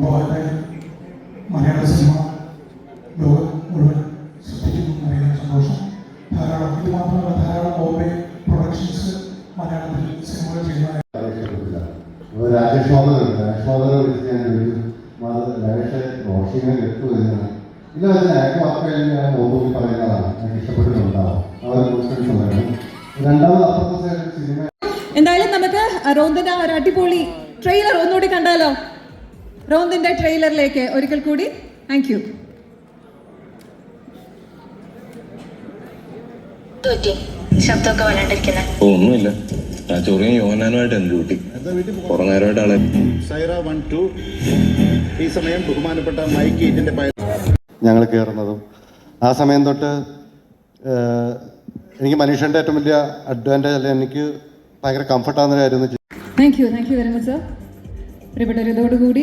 ലോകത്തെ മലയാള സിനിമ ലോകം മുഴുവൻ സൃഷ്ടിക്കുന്നു എന്നറിയുന്ന സന്തോഷം. ധാരാളം ഇത് മാത്രമല്ല ധാരാളം ബോംബെ പ്രൊഡക്ഷൻസ് മലയാളത്തിൽ സിനിമകൾ ചെയ്യുന്ന. രാജേഷ് മാധവനുണ്ട് രാജേഷ് മാധവനെ വിളിച്ച് ഞാൻ ചോദിച്ചു മാധവ് രാജേഷ് റോഷിനെ കിട്ടുമോ എന്നാണ് ഇല്ല അതിന് അയാൾക്ക് വാക്കുകളിൽ ഞാൻ ഓർമ്മ പറയുന്നതാണ്. എനിക്ക് ഇഷ്ടപ്പെട്ടിട്ടുണ്ടാവും. അവർ കോൺഫിഡൻസ് രണ്ടാമത് അപ്പുറത്തെ സിനിമ എന്തായാലും നമുക്ക് റോന്തന ഒരു അടിപൊളി ട്രെയിലർ ഒന്നുകൂടി കണ്ടാലോ? റോന്തിന്റെ ട്രെയിലറിലേക്ക് ഒരിക്കൽ കൂടി. താങ്ക് യു പറ്റി. ശബ്ദമൊക്കെ വല്ലാണ്ടിരിക്കുന്നത് ഒന്നുമില്ല. ഞാൻ ചൊറിയും യോഹനാനുമായിട്ട് കുറെ ഈ സമയം ബഹുമാനപ്പെട്ട മൈക്ക് ഇതിന്റെ ഞങ്ങൾ കയറുന്നതും. ആ സമയം തൊട്ട് എനിക്ക് മനുഷ്യന്റെ ഏറ്റവും വലിയ അഡ്വാന്റേജ് അല്ലെ എനിക്ക് ഭയങ്കര കംഫർട്ടാകുന്ന കാര്യം thank you thank you very much sir പ്രിയപ്പെട്ടവർ ഇതോടുകൂടി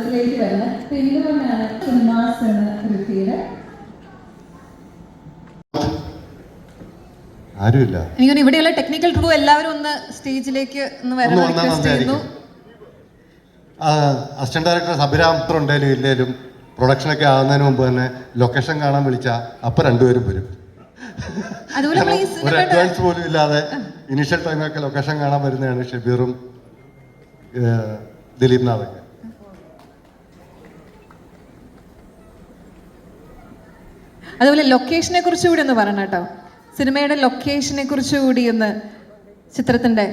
അതിലേക്ക് സിനിമാസ് എന്ന കൃതിയുടെ ആരുമില്ല. എനിക്ക് ഇവിടെയുള്ള ടെക്നിക്കൽ ക്രൂ എല്ലാവരും ഒന്ന് സ്റ്റേജിലേക്ക് ഒന്ന് വരണം റിക്വസ്റ്റ് ചെയ്യുന്നു. അസിസ്റ്റന്റ് ഡയറക്ടർ അഭിരാമത്ര ഉണ്ടായാലും ഇല്ലേലും പ്രൊഡക്ഷൻ ഒക്കെ ആകുന്നതിന് മുമ്പ് തന്നെ ലൊക്കേഷൻ കാണാൻ വിളിച്ച അപ്പം രണ്ടുപേരും വരും. അതുപോലെ ഒരു അഡ്വാൻസ് പോലും ഇല്ലാതെ ഇനീഷ്യൽ ടൈമൊക്കെ ലൊക്കേഷൻ കാണാൻ വരുന്നതാണ് ഷബീറും ദിലീപ് നാഥൊക്കെ അതുപോലെ ലൊക്കേഷനെ കുറിച്ച് കൂടി ഒന്ന് പറയണം കേട്ടോ. സിനിമയുടെ ലൊക്കേഷനെ കുറിച്ച് കൂടി ഒന്ന് ചിത്രത്തിന്റെ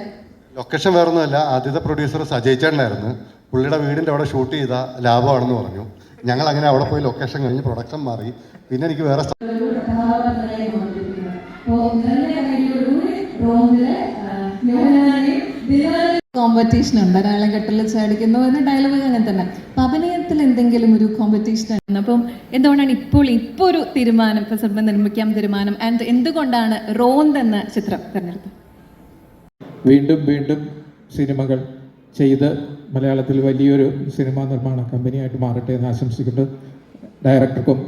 ലൊക്കേഷൻ വേറൊന്നുമല്ല. ആദ്യത്തെ പ്രൊഡ്യൂസർ സജയ് ചേട്ടനായിരുന്നു പുള്ളിയുടെ വീടിന്റെ അവിടെ ഷൂട്ട് ചെയ്ത ലാഭമാണെന്ന് പറഞ്ഞു. ഞങ്ങൾ അങ്ങനെ അവിടെ പോയി ലൊക്കേഷൻ കഴിഞ്ഞ് പ്രൊഡക്ഷൻ മാറി. പിന്നെ എനിക്ക് വേറെ കോമ്പറ്റീഷൻ ഉണ്ട്. ഒരാളെ കെട്ടിൽ ചാടിക്കുന്നു എന്ന ഡയലോഗ് അങ്ങനെ തന്നെ. അഭിനയത്തിൽ എന്തെങ്കിലും ഒരു കോമ്പറ്റീഷൻ ആണ്. അപ്പം എന്തുകൊണ്ടാണ് ഇപ്പോൾ ഇപ്പോൾ ഒരു തീരുമാനം ഇപ്പൊ സിനിമ നിർമ്മിക്കാൻ തീരുമാനം? ആൻഡ് എന്തുകൊണ്ടാണ് റോന്ത് എന്ന ചിത്രം തിരഞ്ഞെടുത്തത്? വീണ്ടും വീണ്ടും സിനിമകൾ ചെയ്ത് മലയാളത്തിൽ വലിയൊരു സിനിമാ നിർമ്മാണ കമ്പനിയായിട്ട് മാറട്ടെ എന്ന് ആശംസിക്കുന്നു. ഡയറക്ടർക്കും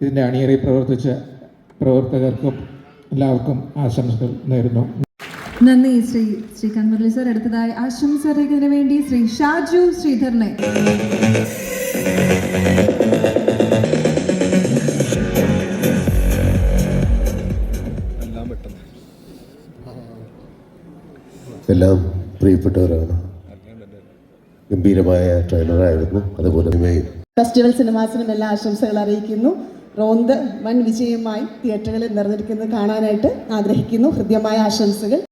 ഇതിന്റെ അണിയറി പ്രവർത്തിച്ച പ്രവർത്തകർക്കും എല്ലാവർക്കും ആശംസകൾ നേരുന്നു. നന്ദി ശ്രീ ശ്രീകാന്ത് മുരളി സർ. അടുത്തതായി ആശംസ അറിയിക്കുന്നതിന് വേണ്ടി ശ്രീ ഷാജു ശ്രീധരനെ. എല്ലാം പ്രിയപ്പെട്ടവരാണ്. ഗംഭീരമായ ട്രെയിലറായിരുന്നു. അതുപോലെ ഫെസ്റ്റിവൽ സിനിമാസിനും എല്ലാ ആശംസകൾ അറിയിക്കുന്നു. റോന്ത് വൻ വിജയമായി തിയേറ്ററുകളിൽ നിറഞ്ഞിരിക്കുന്നത് കാണാനായിട്ട് ആഗ്രഹിക്കുന്നു. ഹൃദ്യമായ ആശംസകൾ.